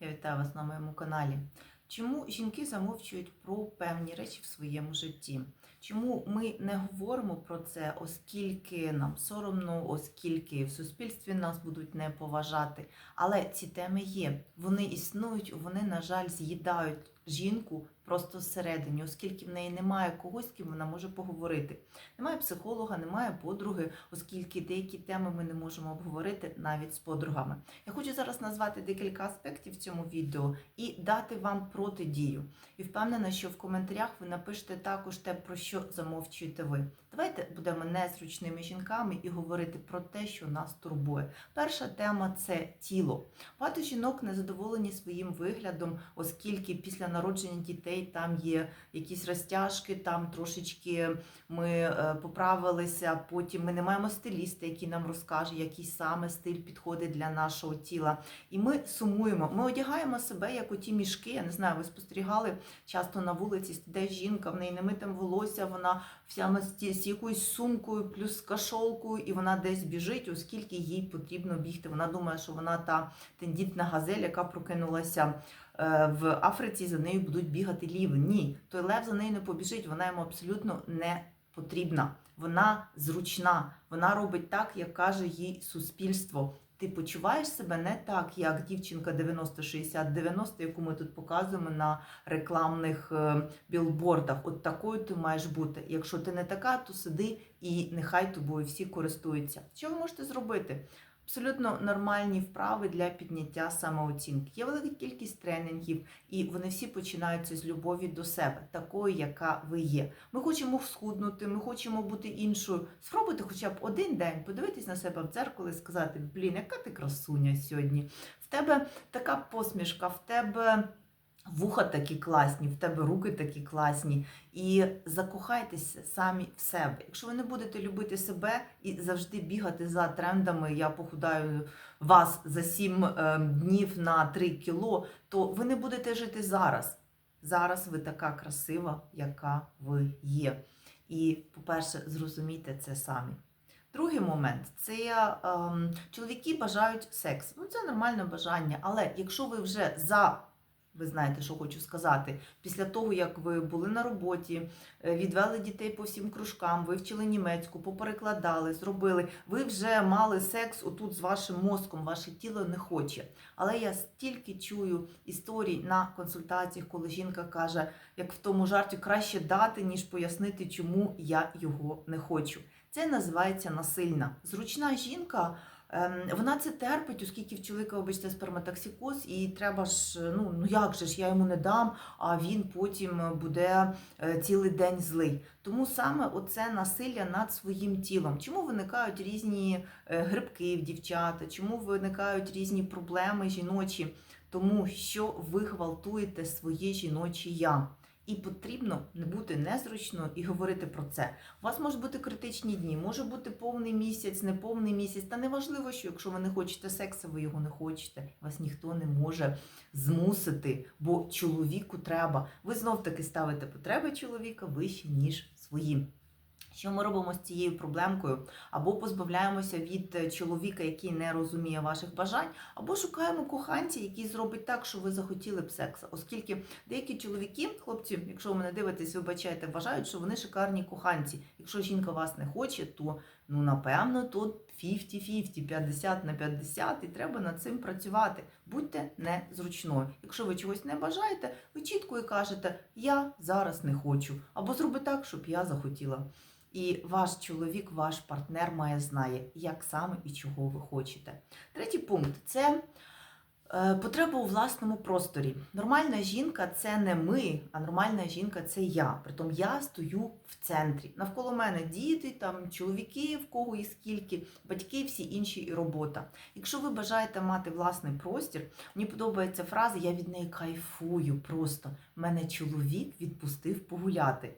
Я вітаю вас на моєму каналі. Чому жінки замовчують про певні речі в своєму житті? Чому ми не говоримо про це, оскільки нам соромно, оскільки в суспільстві нас будуть не поважати? Але ці теми є, вони існують, вони, на жаль, з'їдають жінку просто всередині, оскільки в неї немає когось, з ким вона може поговорити. Немає психолога, немає подруги, оскільки деякі теми ми не можемо обговорити навіть з подругами. Я хочу зараз назвати декілька аспектів в цьому відео і дати вам протидію. І впевнена, що в коментарях ви напишете також те, про що замовчуєте ви. Давайте будемо незручними жінками і говорити про те, що нас турбує. Перша тема це тіло. Багато жінок незадоволені своїм виглядом, оскільки після народження дітей там є якісь розтяжки, там трошечки ми е, поправилися. Потім ми не маємо стиліста, який нам розкаже, який саме стиль підходить для нашого тіла. І ми сумуємо. Ми одягаємо себе як оті мішки. Я не знаю, ви спостерігали часто на вулиці, де жінка, в неї немитим волосся, вона вся з якоюсь сумкою, плюс кашолкою, і вона десь біжить, оскільки їй потрібно бігти. Вона думає, що вона та тендітна газель, яка прокинулася в Африці, за нею будуть бігати ліви. Ні, той лев за нею не побіжить, вона йому абсолютно не потрібна. Вона зручна, вона робить так, як каже їй суспільство. Ти почуваєш себе не так, як дівчинка 90-60-90, яку ми тут показуємо на рекламних е, білбордах. От такою ти маєш бути. Якщо ти не така, то сиди і нехай тобою всі користуються. Що ви можете зробити? Абсолютно нормальні вправи для підняття самооцінки. Є велика кількість тренінгів, і вони всі починаються з любові до себе, такої, яка ви є. Ми хочемо схуднути, ми хочемо бути іншою. Спробуйте хоча б один день подивитись на себе в дзеркало і сказати: блін, яка ти красуня сьогодні? В тебе така посмішка, в тебе. Вуха такі класні, в тебе руки такі класні, і закохайтеся самі в себе. Якщо ви не будете любити себе і завжди бігати за трендами, я похудаю вас за 7 е, днів на 3 кіло, то ви не будете жити зараз. Зараз ви така красива, яка ви є. І, по-перше, зрозумійте це самі. Другий момент це ем, чоловіки бажають секс. Ну, це нормальне бажання, але якщо ви вже за ви знаєте, що хочу сказати. Після того, як ви були на роботі, е, відвели дітей по всім кружкам, вивчили німецьку, поперекладали, зробили, ви вже мали секс отут з вашим мозком, ваше тіло не хоче. Але я стільки чую історій на консультаціях, коли жінка каже, як в тому жарті, краще дати, ніж пояснити, чому я його не хочу. Це називається насильна. Зручна жінка. Ем, вона це терпить, оскільки в чоловіка вибачте, сперматоксикоз, і треба ж, ну ну як же ж я йому не дам, а він потім буде е, цілий день злий. Тому саме оце насилля над своїм тілом. Чому виникають різні е, грибки в дівчата? Чому виникають різні проблеми жіночі? Тому що ви гвалтуєте своє жіноче я. І потрібно не бути незручно і говорити про це. У вас можуть бути критичні дні, може бути повний місяць, неповний місяць. Та неважливо, що якщо ви не хочете сексу, ви його не хочете. Вас ніхто не може змусити, бо чоловіку треба. Ви знов таки ставите потреби чоловіка вище, ніж свої. Що ми робимо з цією проблемкою? Або позбавляємося від е, чоловіка, який не розуміє ваших бажань, або шукаємо коханця, який зробить так, що ви захотіли б секса. Оскільки деякі чоловіки, хлопці, якщо ви мене дивитесь, вибачаєте, вважають, що вони шикарні коханці. Якщо жінка вас не хоче, то ну напевно тут 50-50, 50 на 50, і треба над цим працювати. Будьте незручною. Якщо ви чогось не бажаєте, ви чітко і кажете, я зараз не хочу, або зроби так, щоб я захотіла. І ваш чоловік, ваш партнер має знає, як саме і чого ви хочете. Третій пункт це потреба у власному просторі. Нормальна жінка це не ми, а нормальна жінка це я. Притом я стою в центрі. Навколо мене діти, там чоловіки, в кого і скільки, батьки, всі інші і робота. Якщо ви бажаєте мати власний простір, мені подобається фраза Я від неї кайфую просто. Мене чоловік відпустив погуляти.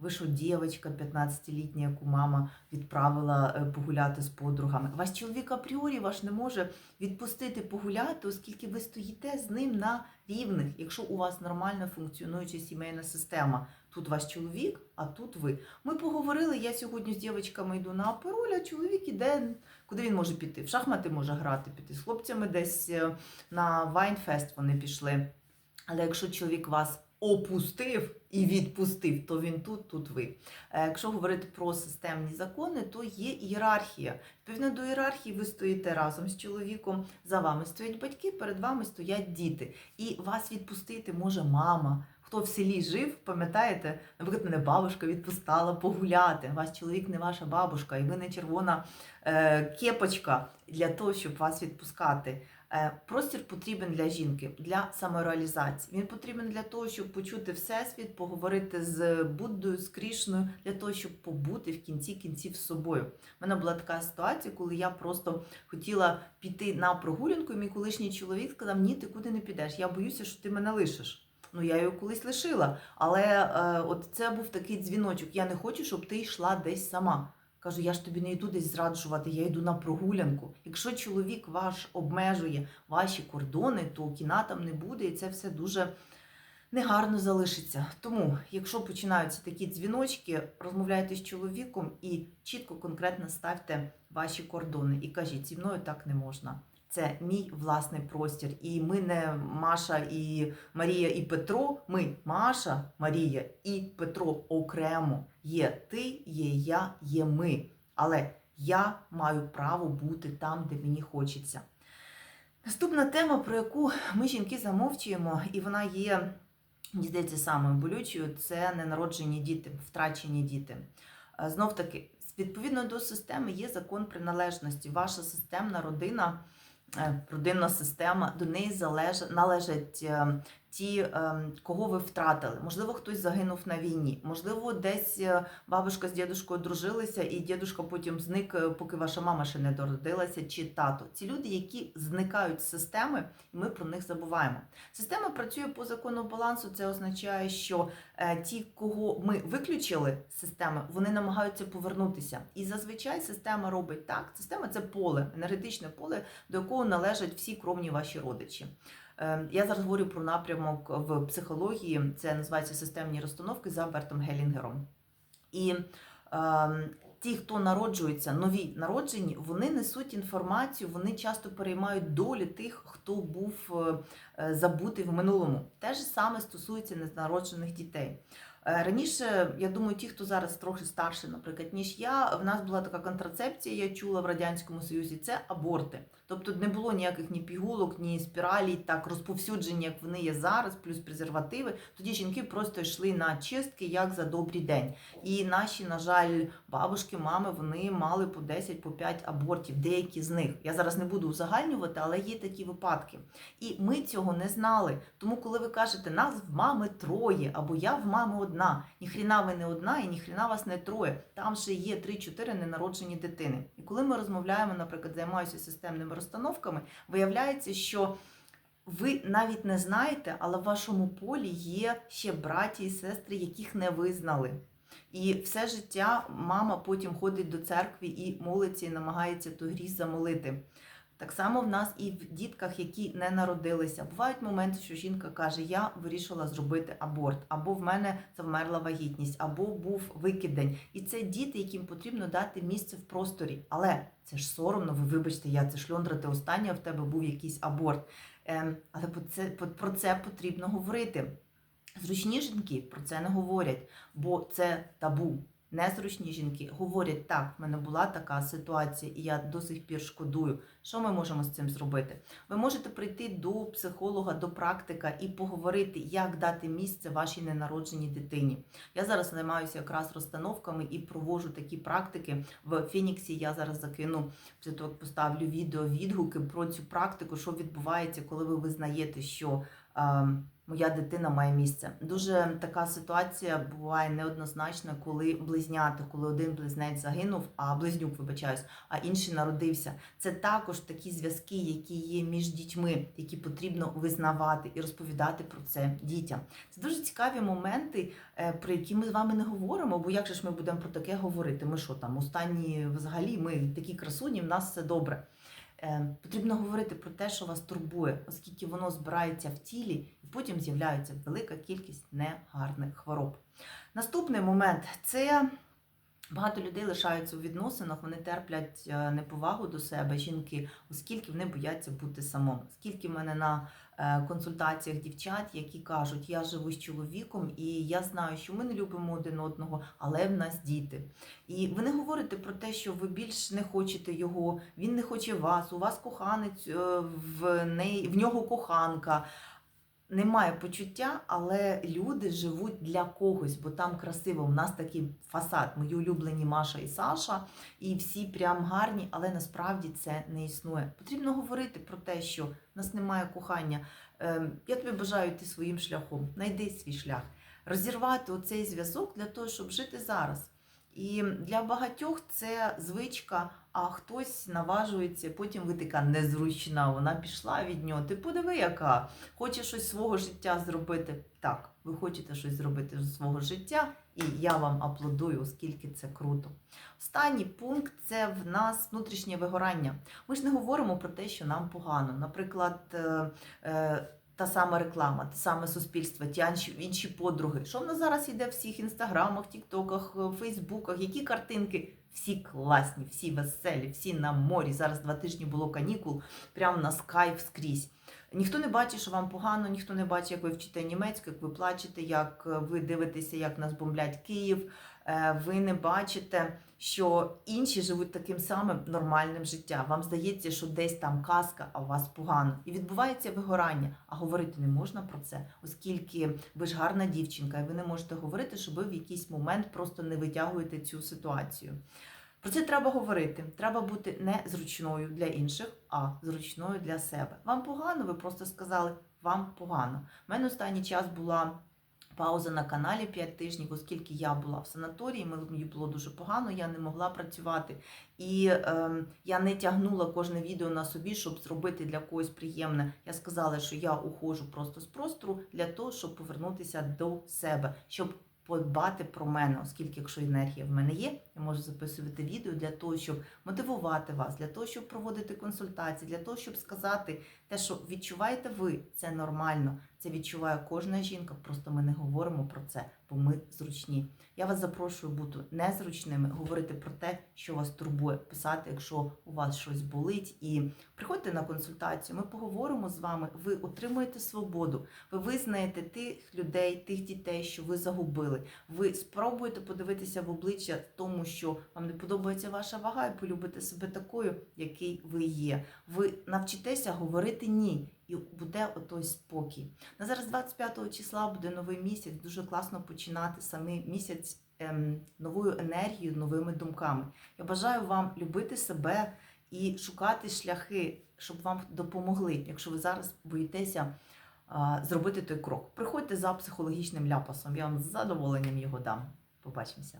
Ви що, дівчинка 15-літня, яку мама відправила е, погуляти з подругами. Ваш чоловік апріорі ваш не може відпустити погуляти, оскільки ви стоїте з ним на рівних, якщо у вас нормально функціонуюча сімейна система. Тут ваш чоловік, а тут ви. Ми поговорили. Я сьогодні з дівчатками йду на апероль, а чоловік іде. Куди він може піти? В шахмати може грати, піти. З хлопцями десь е, на Вайнфест вони пішли. Але якщо чоловік вас опустив і відпустив, то він тут, тут ви. Е, Якщо говорити про системні закони, то є ієрархія. Відповідно до ієрархії, ви стоїте разом з чоловіком, за вами стоять батьки, перед вами стоять діти. І вас відпустити може мама. Хто в селі жив, пам'ятаєте, наприклад, мене бабушка відпускала погуляти. Ваш чоловік не ваша бабушка, і ви не червона е, кепочка для того, щоб вас відпускати. Е, Простір потрібен для жінки, для самореалізації. Він потрібен для того, щоб почути всесвіт, поговорити з Буддою, з Крішною, для того, щоб побути в кінці кінців з собою. У мене була така ситуація, коли я просто хотіла піти на прогулянку, і мій колишній чоловік сказав: Ні, ти куди не підеш. Я боюся, що ти мене лишиш. Ну, я його колись лишила. Але е, от це був такий дзвіночок. Я не хочу, щоб ти йшла десь сама. Кажу, я ж тобі не йду десь зраджувати, я йду на прогулянку. Якщо чоловік ваш обмежує ваші кордони, то кіна там не буде, і це все дуже негарно залишиться. Тому, якщо починаються такі дзвіночки, розмовляйте з чоловіком і чітко, конкретно ставте ваші кордони і кажіть, зі мною так не можна. Це мій власний простір. І ми не Маша і Марія і Петро. Ми Маша, Марія і Петро окремо. Є ти, є я, є ми. Але я маю право бути там, де мені хочеться. Наступна тема, про яку ми жінки замовчуємо, і вона є, мені здається, самою болючою, це ненароджені діти, втрачені діти. Е, Знов таки, відповідно до системи є закон приналежності. Ваша системна родина, родинна система, до неї залеж належать е, ті, е, кого ви втратили. Можливо, хтось загинув на війні. Можливо, десь е, бабушка з дідушкою дружилися, і дідушка потім зник, е, поки ваша мама ще не дородилася, чи тато. Ці люди, які зникають з системи, і ми про них забуваємо. Система працює по закону балансу. Це означає, що е, ті, кого ми виключили з системи, вони намагаються повернутися. І зазвичай система робить так. Система це поле, енергетичне поле, до якого належать всі кровні ваші родичі. Е, Я зараз говорю про напрямок в психології. Це називається системні розстановки за Бертом Гелінгером. І е, ті, хто народжуються, нові народжені, вони несуть інформацію, вони часто переймають долі тих, хто був е, забутий в минулому. Те ж саме стосується ненароджених дітей. Е, Раніше, я думаю, ті, хто зараз трохи старше, наприклад, ніж я, в нас була така контрацепція, я чула в Радянському Союзі, це аборти. Тобто не було ніяких ні пігулок, ні спіралей, так розповсюджені, як вони є зараз, плюс презервативи. Тоді жінки просто йшли на чистки, як за добрий день. І наші, на жаль, бабушки, мами, вони мали по 10, по 5 абортів, деякі з них. Я зараз не буду узагальнювати, але є такі випадки. І ми цього не знали. Тому, коли ви кажете, нас в мами троє, або я в мами одна, ніхріна ви не одна, і ніхріна вас не троє. Там ще є 3-4 ненароджені дитини. І коли ми розмовляємо, наприклад, займаюся системними розстановками, виявляється, що. Ви навіть не знаєте, але в вашому полі є ще браті і сестри, яких не визнали. І все життя мама потім ходить до церкви і молиться, і намагається той гріх замолити. Так само в нас і в дітках, які не народилися. Бувають моменти, що жінка каже: Я вирішила зробити аборт, або в мене завмерла вагітність, або був викидень. І це діти, яким потрібно дати місце в просторі. Але це ж соромно, ви вибачте, я це шльондра, ти остання, в тебе був якийсь аборт. Ем, але про це потрібно говорити. Зручні жінки про це не говорять, бо це табу. Незручні жінки говорять, так, в мене була така ситуація, і я до сих пір шкодую. Що ми можемо з цим зробити? Ви можете прийти до психолога, до практика і поговорити, як дати місце вашій ненародженій дитині. Я зараз займаюся якраз розстановками і проводжу такі практики в Фініксі. Я зараз закину поставлю відео, відгуки про цю практику, що відбувається, коли ви визнаєте, що. ем, Моя дитина має місце. Дуже така ситуація буває неоднозначна, коли близняти, коли один близнець загинув, а близнюк, вибачаюсь, а інший народився. Це також такі зв'язки, які є між дітьми, які потрібно визнавати і розповідати про це дітям. Це дуже цікаві моменти, е, про які ми з вами не говоримо. Бо як же ж ми будемо про таке говорити? Ми що там останні взагалі ми такі красуні, в нас все добре. Е, Потрібно говорити про те, що вас турбує, оскільки воно збирається в тілі, і потім з'являється велика кількість негарних хвороб. Наступний момент це багато людей лишаються у відносинах, вони терплять е, неповагу до себе, жінки, оскільки вони бояться бути самими. Скільки в мене на консультаціях дівчат, які кажуть, я живу з чоловіком, і я знаю, що ми не любимо один одного, але в нас діти. І ви не говорите про те, що ви більш не хочете його, він не хоче вас, у вас коханець, е, в, неї, в нього коханка. Немає почуття, але люди живуть для когось, бо там красиво. У нас такий фасад. Мої улюблені Маша і Саша, і всі прям гарні, але насправді це не існує. Потрібно говорити про те, що в нас немає кохання. Ем, Я тобі бажаю йти своїм шляхом. Найди свій шлях, розірвати оцей зв'язок для того, щоб жити зараз. І для багатьох це звичка, а хтось наважується, потім ви така незручна, вона пішла від нього. Ти подиви, яка хоче щось свого життя зробити. Так, ви хочете щось зробити з свого життя, і я вам аплодую, оскільки це круто. Останній пункт це в нас внутрішнє вигорання. Ми ж не говоримо про те, що нам погано. Наприклад, е, е, та сама реклама, те саме суспільство, ті інші, подруги. Що в нас зараз йде в всіх інстаграмах, тіктоках, е, фейсбуках, які картинки? Всі класні, всі веселі, всі на морі. Зараз два тижні було канікул, прямо на скайп скрізь. Ніхто не бачить, що вам погано, ніхто не бачить, як ви вчите німецьку, як ви плачете, як е, ви дивитеся, як нас бомблять Київ. Е, Ви не бачите, що інші живуть таким самим нормальним життям. Вам здається, що десь там казка, а у вас погано. І відбувається вигорання. А говорити не можна про це, оскільки ви ж гарна дівчинка, і ви не можете говорити, що ви в якийсь момент просто не витягуєте цю ситуацію. Про це треба говорити. Треба бути не зручною для інших, а зручною для себе. Вам погано, ви просто сказали, вам погано. У мене останній час була пауза на каналі 5 тижнів, оскільки я була в санаторії, мені було дуже погано, я не могла працювати. І е, я не тягнула кожне відео на собі, щоб зробити для когось приємне. Я сказала, що я уходжу просто з простору для того, щоб повернутися до себе, щоб подбати про мене, оскільки, якщо енергія в мене є, я можу записувати відео для того, щоб мотивувати вас, для того, щоб проводити консультації, для того, щоб сказати те, що відчуваєте ви, це нормально. Це відчуває кожна жінка. Просто ми не говоримо про це, бо ми зручні. Я вас запрошую бути незручними, говорити про те, що вас турбує, писати, якщо у вас щось болить, і приходьте на консультацію. Ми поговоримо з вами. Ви отримуєте свободу, ви визнаєте тих людей, тих дітей, що ви загубили. Ви спробуєте подивитися в обличчя тому, що вам не подобається ваша вага, і полюбите себе такою, який ви є. Ви навчитеся говорити ні. І буде отой спокій. На зараз 25 числа буде новий місяць. Дуже класно починати самий місяць ем, новою енергією, новими думками. Я бажаю вам любити себе і шукати шляхи, щоб вам допомогли, якщо ви зараз боїтеся зробити той крок. Приходьте за психологічним ляпасом. Я вам з задоволенням його дам. Побачимося.